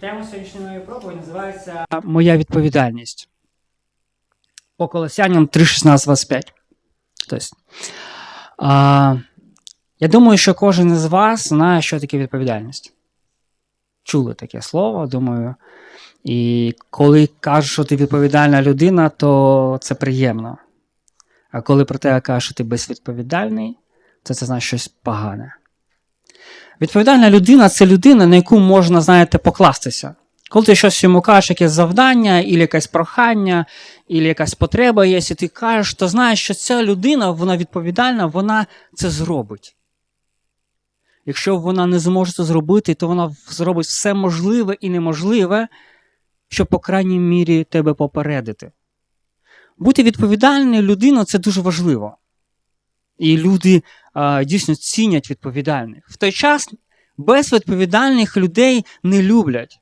Тема сьогоднішньої проповіді називається Моя відповідальність. По Колосянам 3.16.25. Тобто, а, я думаю, що кожен із вас знає, що таке відповідальність. Чули таке слово, думаю. І коли кажуть, що ти відповідальна людина, то це приємно. А коли про тебе кажуть, що ти безвідповідальний, то це значить щось погане. Відповідальна людина це людина, на яку можна, знаєте, покластися. Коли ти щось йому кажеш, якесь завдання, і якесь прохання, і якась потреба є, і ти кажеш, то знаєш, що ця людина, вона відповідальна, вона це зробить. Якщо вона не зможе це зробити, то вона зробить все можливе і неможливе, щоб, по крайній мірі, тебе попередити. Бути відповідальною людиною це дуже важливо. І люди а, дійсно цінять відповідальних. В той час безвідповідальних людей не люблять.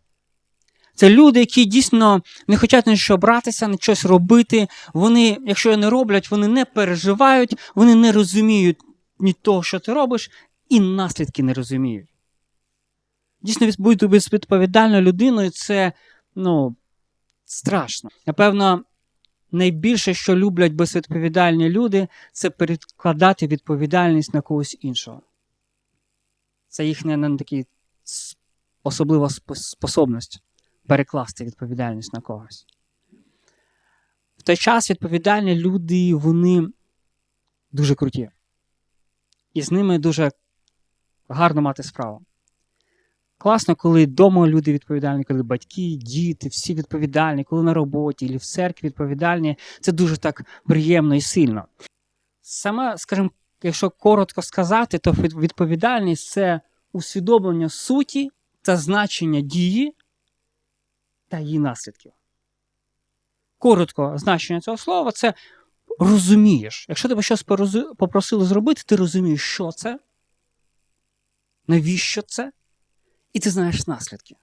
Це люди, які дійсно не хочуть що братися, на щось робити. Вони, якщо не роблять, вони не переживають, вони не розуміють ні того, що ти робиш, і наслідки не розуміють. Дійсно, бути безвідповідальною людиною це ну, страшно. Напевно, найбільше, що люблять безвідповідальні люди, це перекладати відповідальність на когось іншого. Це їхня не особлива способність перекласти відповідальність на когось. В той час відповідальні люди, вони дуже круті. І з ними дуже гарно мати справу. Класно, коли вдома люди відповідальні, коли батьки, діти, всі відповідальні, коли на роботі, або в церкві відповідальні, це дуже так приємно і сильно. Саме, скажімо, якщо коротко сказати, то відповідальність це усвідомлення суті та значення дії та її наслідків. Коротко значення цього слова це розумієш. Якщо тебе щось попросили зробити, ти розумієш, що це, навіщо це, і ти знаєш наслідки.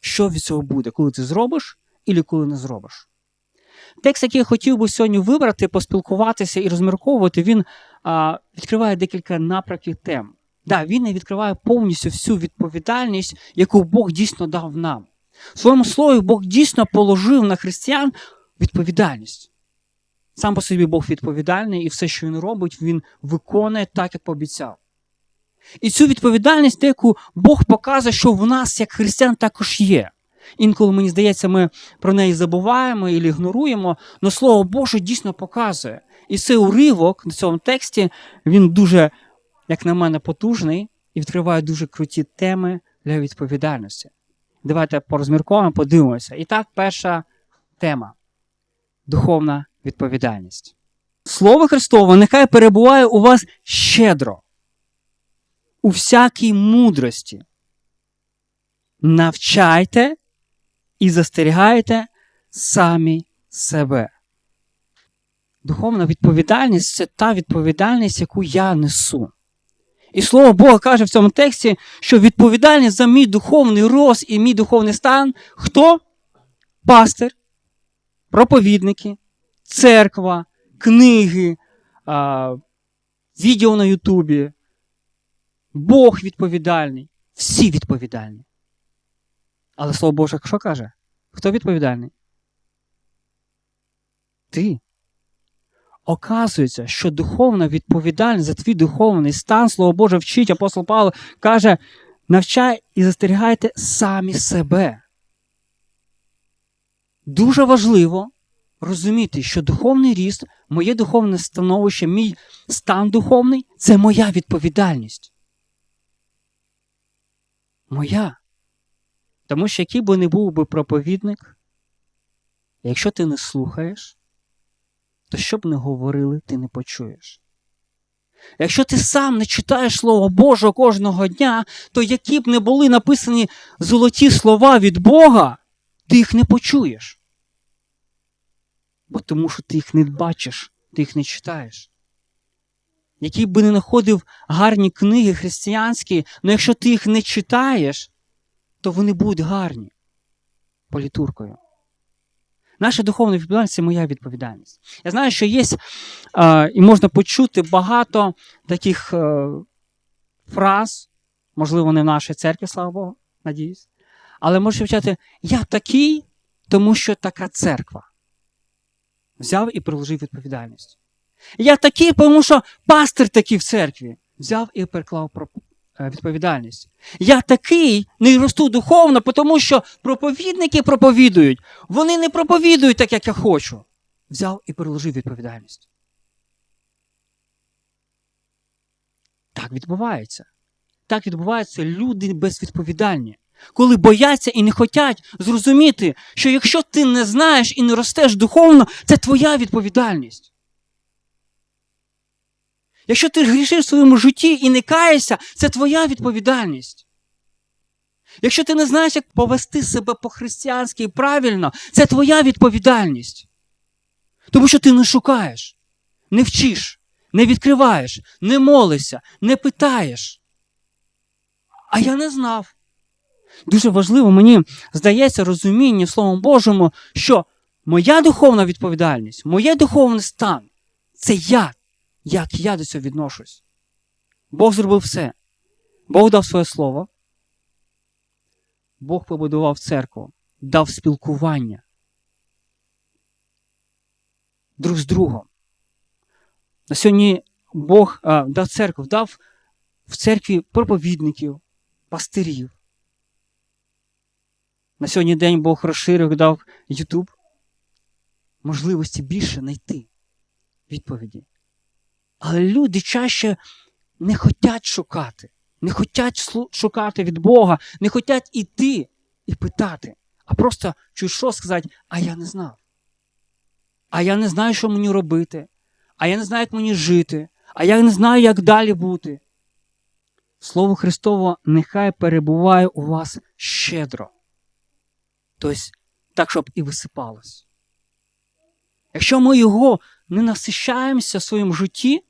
Що від цього буде, коли ти зробиш і коли не зробиш. Текст, який я хотів би сьогодні вибрати, поспілкуватися і розмірковувати, він а, відкриває декілька напрямків тем. Да, Він не відкриває повністю всю відповідальність, яку Бог дійсно дав нам. В своєму слові Бог дійсно положив на християн відповідальність. Сам по собі Бог відповідальний, і все, що він робить, він виконує так, як пообіцяв. І цю відповідальність, деяку Бог показує, що в нас, як християн, також є. Інколи, мені здається, ми про неї забуваємо і ігноруємо, але Слово Боже дійсно показує. І цей уривок на цьому тексті, він дуже, як на мене, потужний і відкриває дуже круті теми для відповідальності. Давайте порозмірковуємо, подивимося. І так, перша тема духовна відповідальність. Слово Христове нехай перебуває у вас щедро у всякій мудрості. Навчайте і застерігайте самі себе. Духовна відповідальність це та відповідальність, яку я несу. І слово Бога каже в цьому тексті, що відповідальність за мій духовний рост і мій духовний стан хто? Пастир, проповідники, церква, книги, відео на Ютубі, Бог відповідальний, всі відповідальні. Але слово Боже, що каже? Хто відповідальний? Ти. Оказується, що духовна відповідальність за твій духовний стан, Слово Боже, вчить апостол Павло каже: навчай і застерігайте самі себе. Дуже важливо розуміти, що духовний ріст, моє духовне становище, мій стан духовний це моя відповідальність моя. Тому що який би не був би проповідник, якщо ти не слухаєш, то що б не говорили, ти не почуєш. Якщо ти сам не читаєш Слово Боже кожного дня, то які б не були написані золоті слова від Бога, ти їх не почуєш. Бо тому що ти їх не бачиш, ти їх не читаєш який би не знаходив гарні книги християнські, але якщо ти їх не читаєш, то вони будуть гарні політуркою. Наша духовна відповідальність це моя відповідальність. Я знаю, що є е, і можна почути багато таких е, фраз, можливо, не в нашій церкві, слава Богу, надіюсь. Але можеш почати, я такий, тому що така церква. Взяв і приложив відповідальність. Я такий, тому що пастир такий в церкві. Взяв і переклав е, відповідальність. Я такий не росту духовно, тому що проповідники проповідують. Вони не проповідують так, як я хочу. Взяв і переложив відповідальність. Так відбувається. Так відбувається люди безвідповідальні. Коли бояться і не хочуть зрозуміти, що якщо ти не знаєш і не ростеш духовно, це твоя відповідальність. Якщо ти грішиш в своєму житті і не каєшся, це твоя відповідальність. Якщо ти не знаєш, як повести себе по-християнськи правильно, це твоя відповідальність. Тому що ти не шукаєш, не вчиш, не відкриваєш, не молишся, не питаєш. А я не знав. Дуже важливо мені здається розуміння Словом Божому, що моя духовна відповідальність, моє духовний стан це я, як я до цього відношусь. Бог зробив все. Бог дав своє слово. Бог побудував церкву, дав спілкування. Друг з другом. На сьогодні Бог а, дав церкву, дав в церкві проповідників, пастирів. На сьогодні день Бог розширив, дав Ютуб. Можливості більше знайти відповіді. Але люди чаще не хочуть шукати, не хочуть шукати від Бога, не хочуть іти і питати, а просто чуть що сказати, а я не знав. А я не знаю, що мені робити, а я не знаю, як мені жити, а я не знаю, як далі бути. Слово Христово нехай перебуває у вас щедро. Тобто, так, щоб і висипалось. Якщо ми його не насищаємося в своєму житті,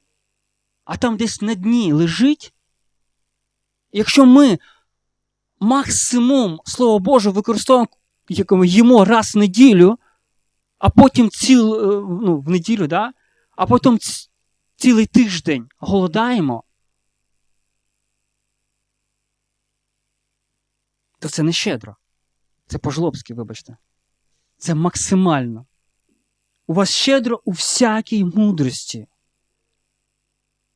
а там десь на дні лежить, якщо ми максимум Слово Боже використовуємо їмо раз в неділю, а потім ціл, ну, в неділю, да? а потім цілий тиждень голодаємо, то це не щедро. Це по-жлобськи, вибачте. Це максимально. У вас щедро у всякій мудрості.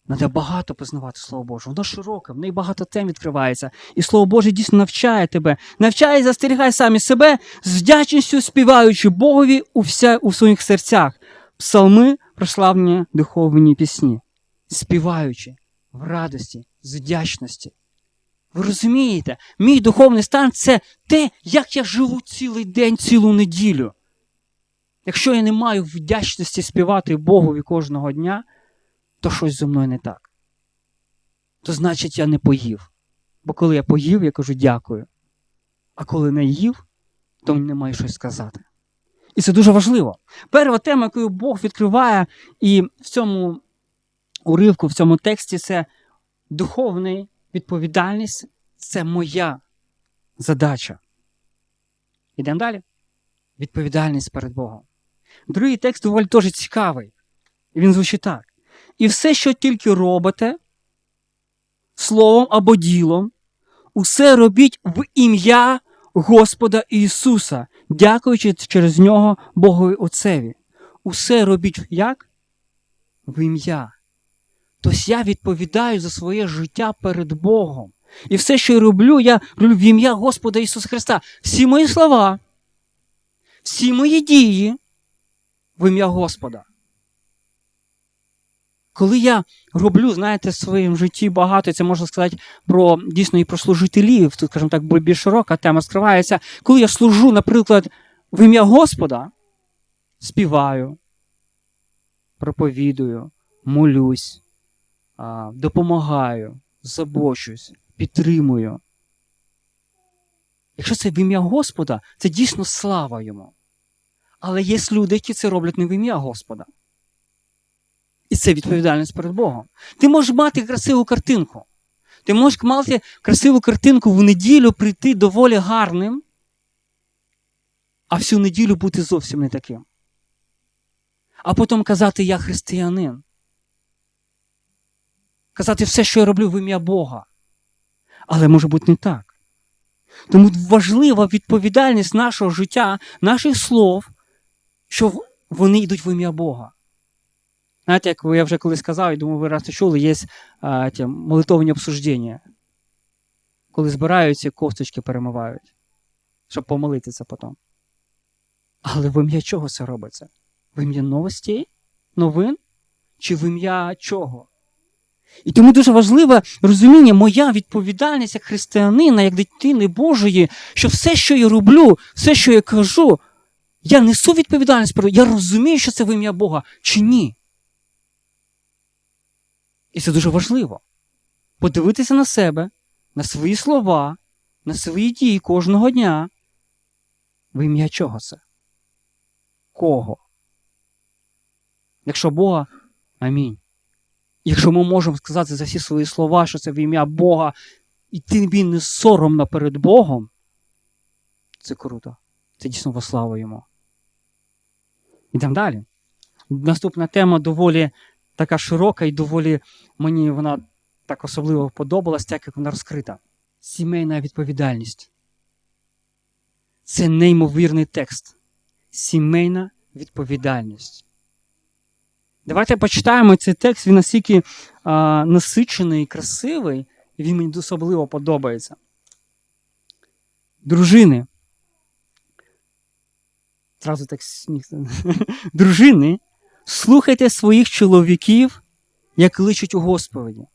Треба багато познавати Слово Боже. Воно широке, в неї багато тем відкривається. І Слово Боже дійсно навчає тебе. Навчає і застерігає самі себе з вдячністю співаючи Богові у, вся, у своїх серцях. Псалми, прославлені духовні пісні, співаючи в радості, з вдячності. Ви розумієте, мій духовний стан це те, як я живу цілий день, цілу неділю. Якщо я не маю вдячності співати Богові кожного дня, то щось зі мною не так. То значить, я не поїв. Бо коли я поїв, я кажу дякую. А коли не їв, то мені немає щось сказати. І це дуже важливо. Перша тема, яку Бог відкриває і в цьому уривку, в цьому тексті, це духовний відповідальність це моя задача. Ідемо далі. Відповідальність перед Богом. Другий текст доволі теж цікавий. І він звучить так. І все, що тільки робите, словом або ділом, усе робіть в ім'я Господа Ісуса, дякуючи через нього Богові Отцеві. Усе робіть як? В ім'я. Тобто я відповідаю за своє життя перед Богом. І все, що я роблю, я роблю в ім'я Господа Ісуса Христа. Всі мої слова, всі мої дії в ім'я Господа. Коли я роблю, знаєте, в своєму житті багато, це можна сказати про дійсно і про служителів, тут, скажімо так, більш широка тема скривається. Коли я служу, наприклад, в ім'я Господа, співаю, проповідую, молюсь, допомагаю, забочусь, підтримую. Якщо це в ім'я Господа, це дійсно слава йому. Але є люди, які це роблять не в ім'я Господа. І це відповідальність перед Богом. Ти можеш мати красиву картинку. Ти можеш мати красиву картинку в неділю прийти доволі гарним, а всю неділю бути зовсім не таким. А потім казати Я християнин. Казати все, що я роблю в ім'я Бога. Але може бути не так. Тому важлива відповідальність нашого життя, наших слов, що вони йдуть в ім'я Бога. Знаєте, як я вже колись сказав, і думаю, ви раз чули, є а, ті, молитовні обсуждення, коли збираються, косточки перемивають, щоб помолитися потім. Але в ім'я чого це робиться? В ім'я новостей, новин чи в ім'я чого? І тому дуже важливе розуміння, моя відповідальність як християнина, як дитини Божої, що все, що я роблю, все, що я кажу, я несу відповідальність, я розумію, що це в ім'я Бога чи ні. І це дуже важливо. Подивитися на себе, на свої слова, на свої дії кожного дня. В ім'я чого це? Кого? Якщо Бога, амінь. Якщо ми можемо сказати за всі свої слова, що це в ім'я Бога, і тобі не соромно перед Богом, це круто. Це дійсно во славу йому. Ідемо далі. Наступна тема доволі така широка і доволі мені вона так особливо подобалась, так як вона розкрита. Сімейна відповідальність. Це неймовірний текст. Сімейна відповідальність. Давайте почитаємо цей текст, він настільки а, насичений і красивий, і він мені особливо подобається. Дружини. Зразу так сміх. Дружини, слухайте своїх чоловіків, як личить у Господі.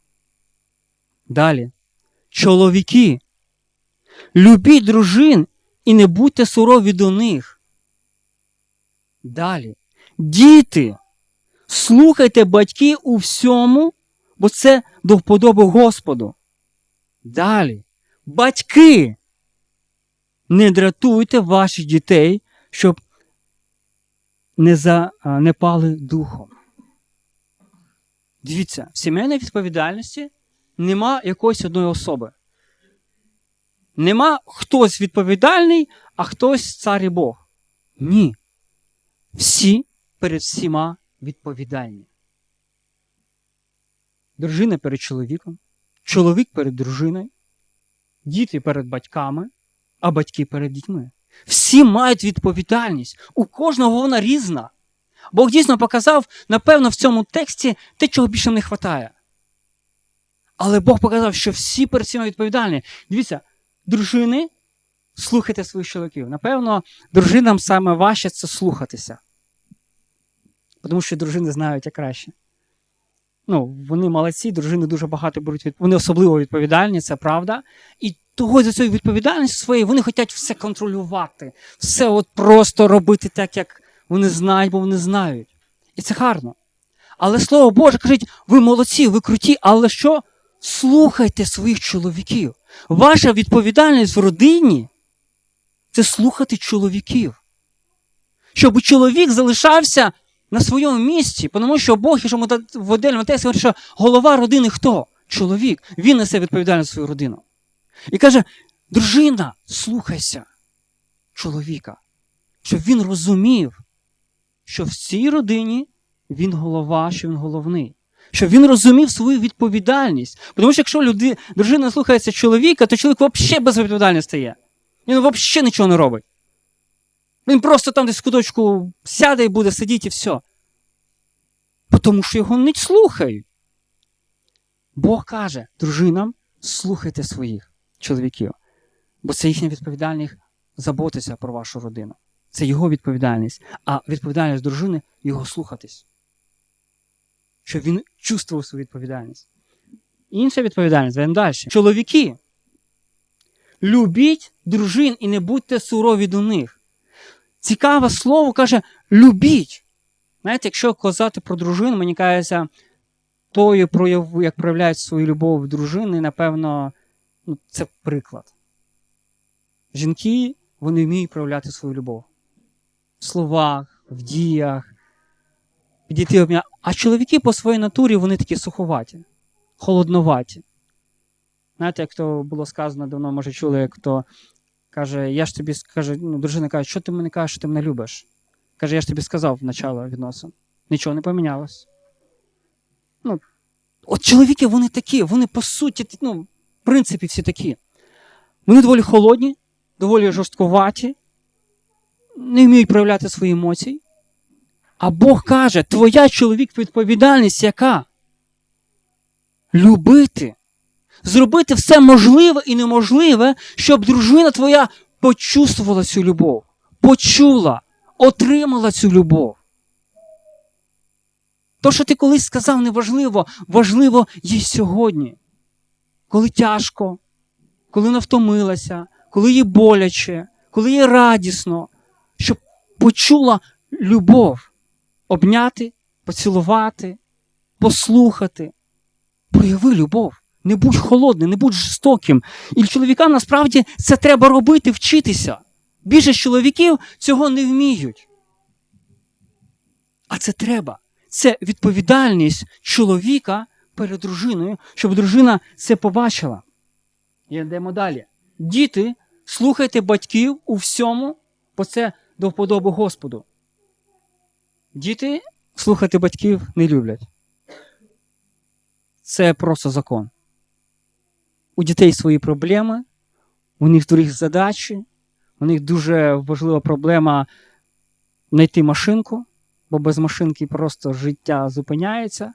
Далі. Чоловіки, любіть дружин і не будьте сурові до них. Далі. Діти, слухайте батьків у всьому, бо це до вподоби Господу. Далі. Батьки, не дратуйте ваших дітей, щоб не занепали духом. Дивіться, в сімейній відповідальності нема якоїсь одної особи. Нема хтось відповідальний, а хтось цар і Бог. Ні. Всі перед всіма відповідальні. Дружина перед чоловіком, чоловік перед дружиною, діти перед батьками, а батьки перед дітьми. Всі мають відповідальність. У кожного вона різна. Бог дійсно показав, напевно, в цьому тексті те, чого більше не вистачає. Але Бог показав, що всі перед всіма відповідальні. Дивіться, дружини, слухайте своїх чоловіків. Напевно, дружинам саме важче це слухатися. Тому що дружини знають як краще. Ну, вони молодці, дружини дуже багато беруть від... Вони особливо відповідальні, це правда. І того за цією відповідальністю своєю вони хочуть все контролювати, все от просто робити так, як вони знають, бо вони знають. І це гарно. Але слово Боже кажуть, ви молодці, ви круті, але що? Слухайте своїх чоловіків. Ваша відповідальність в родині це слухати чоловіків. Щоб чоловік залишався на своєму місці, тому що Бог, якщо ми в отдельному тексті говорить, що голова родини хто? Чоловік. Він несе відповідальність за свою родину. І каже: дружина, слухайся чоловіка, щоб він розумів, що в цій родині він голова, що він головний. Щоб він розумів свою відповідальність. Тому що якщо люди, дружина слухається чоловіка, то чоловік взагалі безвідповідальний стає. Він взагалі нічого не робить. Він просто там десь в куточку сяде і буде сидіти і все. Тому що його не слухають. Бог каже дружинам, слухайте своїх чоловіків, бо це їхня відповідальність заботитися про вашу родину. Це його відповідальність, а відповідальність дружини його слухатись. Щоб він чувствував свою відповідальність. Інша відповідальність, йдемо далі. Чоловіки, любіть дружин і не будьте сурові до них. Цікаве слово каже, любіть. Знаєте, якщо казати про дружину, мені кажеться, тою, як проявляють свою любов дружини, напевно, ну, це приклад. Жінки, вони вміють проявляти свою любов. В словах, в діях, підійти обм'я. А чоловіки по своїй натурі вони такі суховаті, холодноваті. Знаєте, як то було сказано давно, може, чули, як то каже, я ж тобі каже, ну, дружина каже, що ти мені кажеш, що ти мене любиш? Каже, я ж тобі сказав в начало відносин. Нічого не помінялось. Ну, От чоловіки, вони такі, вони по суті, ну, в принципі, всі такі. Вони доволі холодні, доволі жорсткуваті, не вміють проявляти свої емоції. А Бог каже, твоя чоловік відповідальність яка? Любити. Зробити все можливе і неможливе, щоб дружина твоя почувствувала цю любов, почула, отримала цю любов. То, що ти колись сказав, неважливо, важливо є сьогодні. Коли тяжко, коли вона втомилася, коли їй боляче, коли їй радісно, щоб почула любов, обняти, поцілувати, послухати. Прояви любов. Не будь холодним, не будь жорстоким. І чоловікам насправді це треба робити, вчитися. Більшість чоловіків цього не вміють. А це треба. Це відповідальність чоловіка перед дружиною, щоб дружина це побачила. І йдемо далі. Діти, слухайте батьків у всьому, бо це до вподоби Господу. Діти слухати батьків не люблять. Це просто закон. У дітей свої проблеми, у них дорогі задачі, у них дуже важлива проблема знайти машинку, бо без машинки просто життя зупиняється,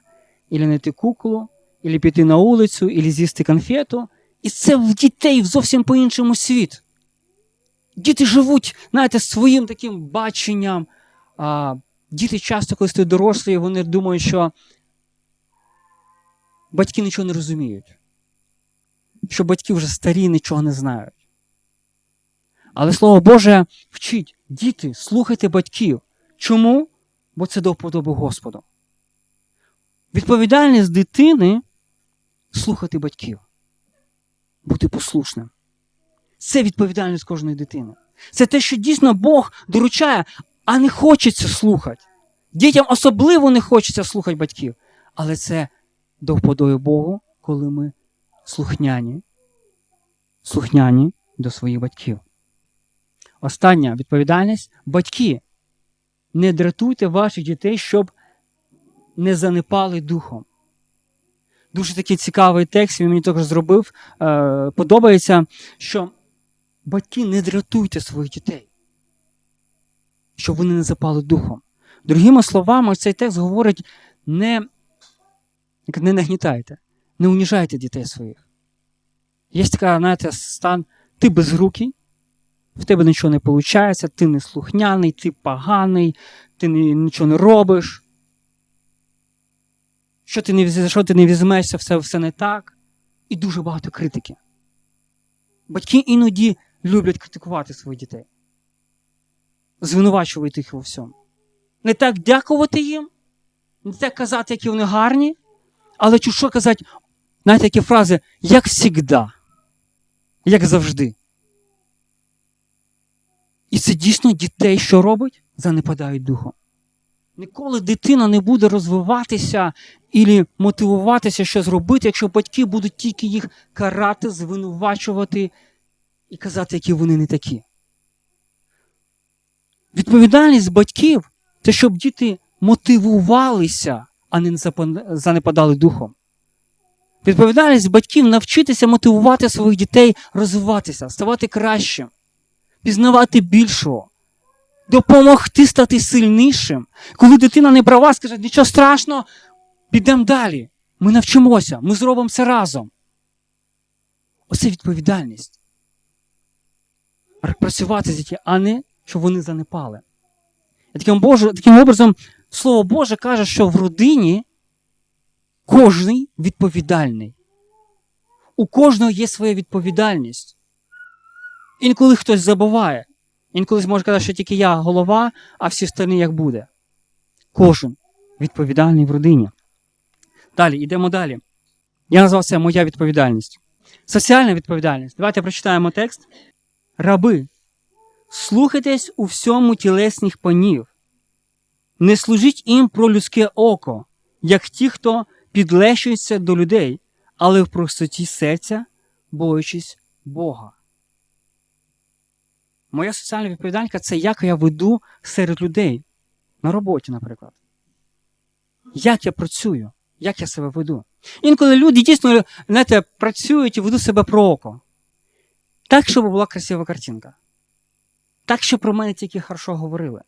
ілі знайти куклу, ілі піти на вулицю, ілі з'їсти конфету. І це в дітей зовсім по-іншому світ. Діти живуть, знаєте, своїм таким баченням. А, Діти часто, коли стають дорослі, вони думають, що батьки нічого не розуміють, що батьки вже старі нічого не знають. Але Слово Боже вчить, діти, слухайте батьків. Чому? Бо це до вподоби Господу. Відповідальність дитини слухати батьків, бути послушним. Це відповідальність кожної дитини. Це те, що дійсно Бог доручає, а не хочеться слухати. Дітям особливо не хочеться слухати батьків. Але це до вподоби Богу, коли ми слухняні, слухняні до своїх батьків. Остання відповідальність батьки. Не дратуйте ваших дітей, щоб не занепали духом. Дуже такий цікавий текст, він мені також зробив. Е, подобається, що батьки не дратуйте своїх дітей, щоб вони не запали духом. Другими словами, цей текст говорить: не, не нагнітайте, не уніжайте дітей своїх. Є така, знаєте, стан, ти безрукий, в тебе нічого не виходить, ти не слухняний, ти поганий, ти нічого не робиш. Що ти не що ти не візьмешся, все все не так. І дуже багато критики. Батьки іноді люблять критикувати своїх дітей, звинувачувати їх у всьому. Не так дякувати їм, не так казати, які вони гарні, але що казати, знаєте, такі фрази, як завжди, як завжди. І це дійсно дітей, що робить, занепадають духом. Ніколи дитина не буде розвиватися і мотивуватися щось робити, якщо батьки будуть тільки їх карати, звинувачувати і казати, які вони не такі. Відповідальність батьків це щоб діти мотивувалися, а не занепадали духом. Відповідальність батьків навчитися мотивувати своїх дітей розвиватися, ставати кращим, пізнавати більшого, допомогти стати сильнішим. Коли дитина не права, скаже, нічого страшного, підемо далі. Ми навчимося, ми зробимо це разом. Оце відповідальність. Працювати з дітьми, а не щоб вони занепали. І таким, Боже, таким образом, Слово Боже каже, що в родині кожний відповідальний. У кожного є своя відповідальність. Інколи хтось забуває. Інколи може казати, що тільки я голова, а всі остальні як буде. Кожен відповідальний в родині. Далі, йдемо далі. Я назвав це моя відповідальність. Соціальна відповідальність. Давайте прочитаємо текст. Раби, слухайтесь у всьому тілесних панів, не служіть їм про людське око, як ті, хто підлещується до людей, але в простоті серця, боючись Бога. Моя соціальна відповідальність це як я веду серед людей на роботі, наприклад. Як я працюю, як я себе веду. Інколи люди дійсно знаєте, працюють і ведуть себе про око. Так, щоб була красива картинка. Так, щоб про мене тільки хорошо говорили.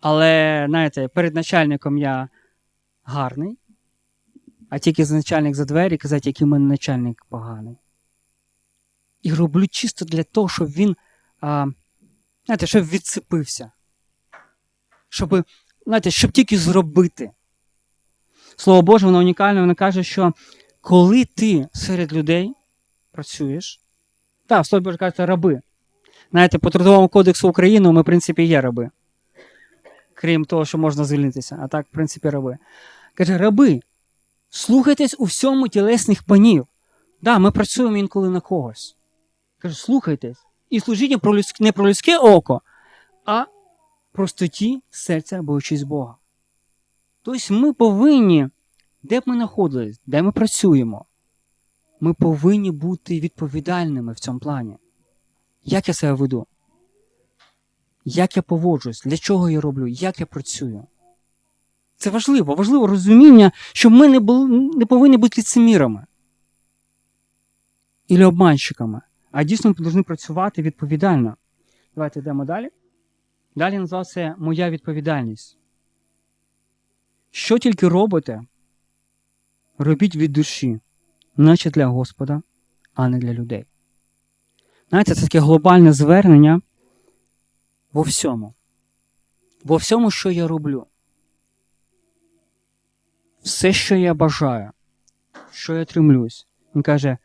Але, знаєте, перед начальником я гарний, а тільки за начальник за двері казати, який мене начальник поганий. І роблю чисто для того, щоб він, а, знаєте, щоб відсипився. Щоб, знаєте, щоб тільки зробити. Слово Боже, воно унікальне, воно каже, що коли ти серед людей працюєш, так, Слово Боже каже, раби. Знаєте, по Трудовому кодексу України ми, в принципі, є раби. Крім того, що можна звільнитися, а так, в принципі, раби. Каже, раби, слухайтесь у всьому тілесних панів. Да, ми працюємо інколи на когось. Каже, слухайтесь. І служіть не про людське око, а простоті серця, боючись Бога. Тобто ми повинні, де б ми знаходились, де ми працюємо, ми повинні бути відповідальними в цьому плані. Як я себе веду? Як я поводжусь, для чого я роблю, як я працюю? Це важливо, важливо розуміння, що ми не, були, не повинні бути ліцемірами і обманщиками, а дійсно ми повинні працювати відповідально. Давайте йдемо далі. Далі називається Моя відповідальність. Що тільки робите, робіть від душі, наче для Господа, а не для людей. Знаєте, це таке глобальне звернення во всьому. Во всьому, що я роблю. Все, що я бажаю, що я тримлюсь. Він каже,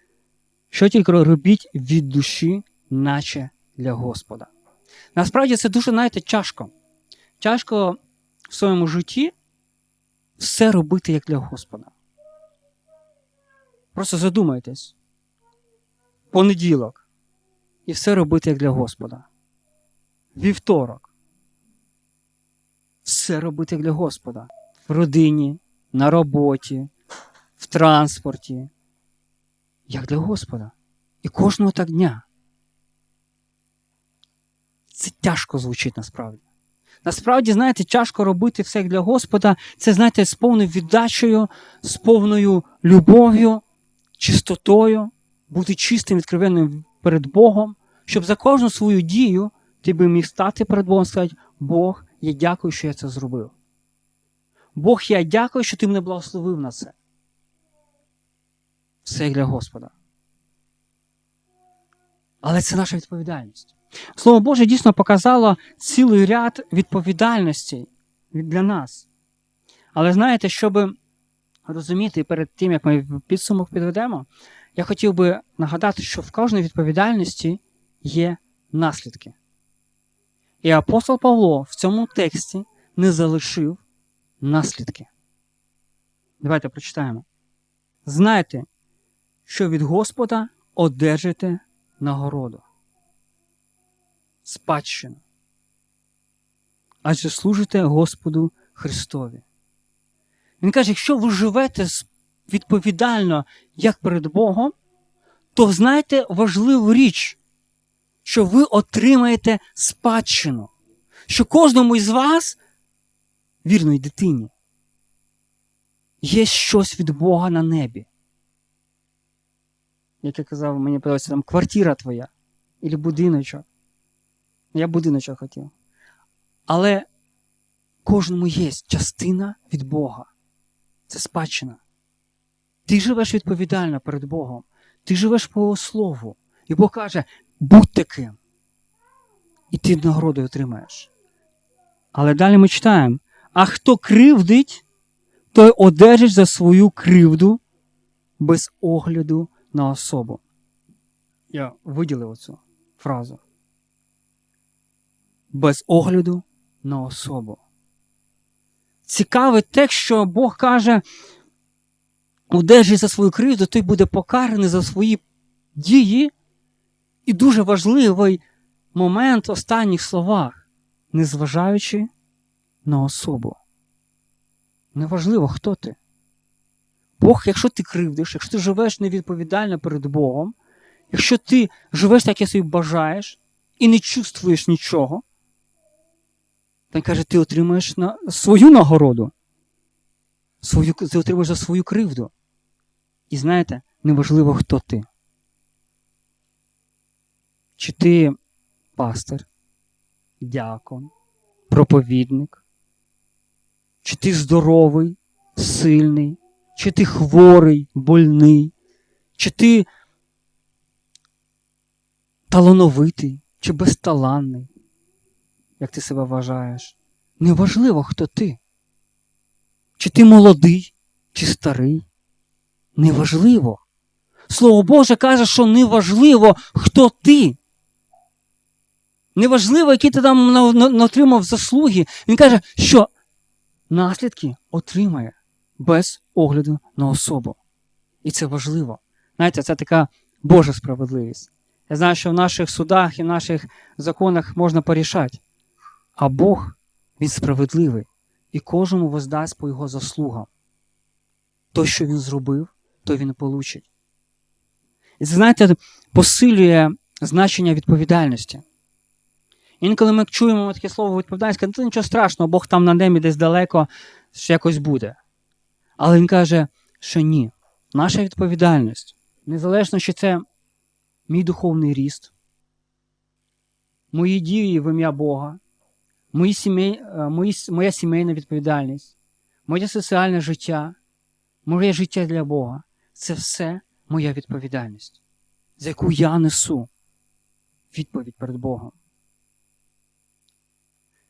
що тільки робіть від душі, наче для Господа. Насправді це дуже, знаєте, тяжко. Тяжко в своєму житті все робити як для Господа. Просто задумайтесь. Понеділок. І все робити як для Господа. Вівторок. Все робити як для Господа. В родині, на роботі, в транспорті. Як для Господа. І кожного так дня. Це тяжко звучить насправді. Насправді, знаєте, тяжко робити все як для Господа. Це, знаєте, з повною віддачею, з повною любов'ю, чистотою, бути чистим, відкривенним перед Богом, щоб за кожну свою дію ти би міг стати перед Богом і сказати, Бог, я дякую, що я це зробив. Бог, я дякую, що ти мене благословив на це. Все для Господа. Але це наша відповідальність. Слово Боже дійсно показало цілий ряд відповідальностей для нас. Але знаєте, щоб розуміти перед тим, як ми підсумок підведемо, я хотів би нагадати, що в кожній відповідальності є наслідки. І апостол Павло в цьому тексті не залишив наслідки. Давайте прочитаємо. Знайте, що від Господа одержите нагороду. Спадщину. Адже служите Господу Христові. Він каже, якщо ви живете відповідально як перед Богом, то знайте важливу річ, що ви отримаєте спадщину, що кожному із вас, вірної дитині, є щось від Бога на небі. Як я казав, мені подобається там квартира твоя, або будиночок. Я будиночок хотів. Але кожному є частина від Бога. Це спадщина. Ти живеш відповідально перед Богом. Ти живеш по Його слову. І Бог каже, будь таким. І ти нагороду отримаєш. Але далі ми читаємо: а хто кривдить, той одержить за свою кривду без огляду на особу. Я виділив цю фразу. Без огляду на особу. Цікавий текст, що Бог каже, одержить за свою кривду, той буде покараний за свої дії. І дуже важливий момент в останніх словах, незважаючи на особу. Неважливо, хто ти. Бог, якщо ти кривдиш, якщо ти живеш невідповідально перед Богом, якщо ти живеш так, як собі бажаєш, і не чувствуєш нічого, він каже, ти отримаєш на свою нагороду. Свою, Ти отримаєш за свою кривду. І знаєте, неважливо, хто ти. чи ти пастир, дякон, проповідник, чи ти здоровий, сильний, чи ти хворий, больний, чи ти талановитий, чи безталанний, як ти себе вважаєш. Неважливо, хто ти. Чи ти молодий, чи старий. Неважливо. Слово Боже каже, що неважливо, хто ти. Неважливо, які ти там отримав заслуги. Він каже, що наслідки отримає без огляду на особу. І це важливо. Знаєте, це така Божа справедливість. Я знаю, що в наших судах і в наших законах можна порішати. А Бог, Він справедливий і кожному воздасть по його заслугам. То, що він зробив, то він получить. І це, знаєте, посилює значення відповідальності. Інколи ми чуємо таке слово відповідальність, кажемо, це нічого страшного, Бог там на небі десь далеко ще якось буде. Але він каже, що ні. Наша відповідальність, незалежно, чи це мій духовний ріст, мої дії в ім'я Бога, мої сімей, е, мої, моя сімейна відповідальність, моє соціальне життя, моє життя для Бога це все моя відповідальність, за яку я несу відповідь перед Богом.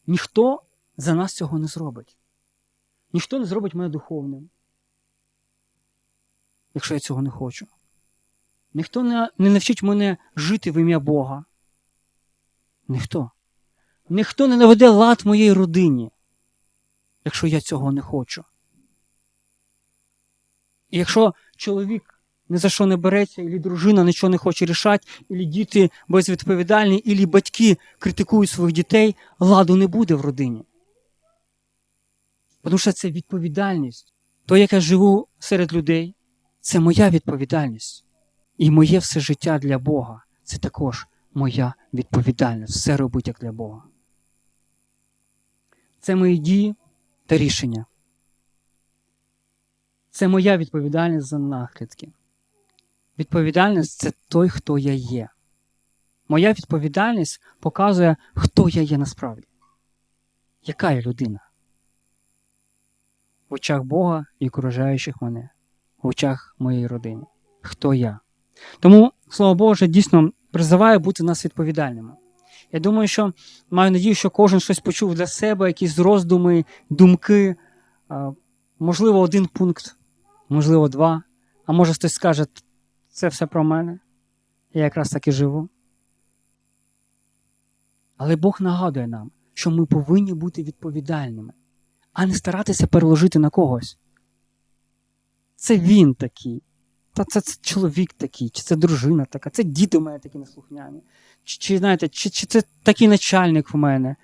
Ніхто за нас цього не зробить. Ніхто не зробить мене духовним, якщо я цього не хочу. Ніхто не, не навчить мене жити в ім'я Бога. Ніхто. Ніхто не наведе лад моїй родині, якщо я цього не хочу. І якщо чоловік ні за що не береться, і дружина нічого не хоче рішати, і діти безвідповідальні, і батьки критикують своїх дітей, ладу не буде в родині. Тому що це відповідальність. То, як я живу серед людей, це моя відповідальність. І моє все життя для Бога це також моя відповідальність. Все робить як для Бога. Це мої дії та рішення. Це моя відповідальність за наслідки. Відповідальність це той, хто я є. Моя відповідальність показує, хто я є насправді. Яка я людина? В очах Бога і окружаючих мене, в очах моєї родини. Хто я? Тому, слово Боже, дійсно призиває бути нас відповідальними. Я думаю, що маю надію, що кожен щось почув для себе, якісь роздуми, думки, можливо, один пункт, можливо, два. А може хтось скаже, це все про мене. Я якраз так і живу. Але Бог нагадує нам, що ми повинні бути відповідальними, а не старатися переложити на когось. Це він такий. Та це, це чоловік такий, чи це дружина така, це діти в мене такі неслухняні. Чи, чи знаєте, чи, чи це такий начальник в мене,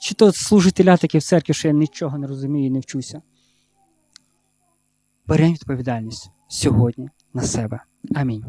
чи то служителя такі в церкві, що я нічого не розумію і не вчуся. Беремо відповідальність сьогодні на себе. Амінь.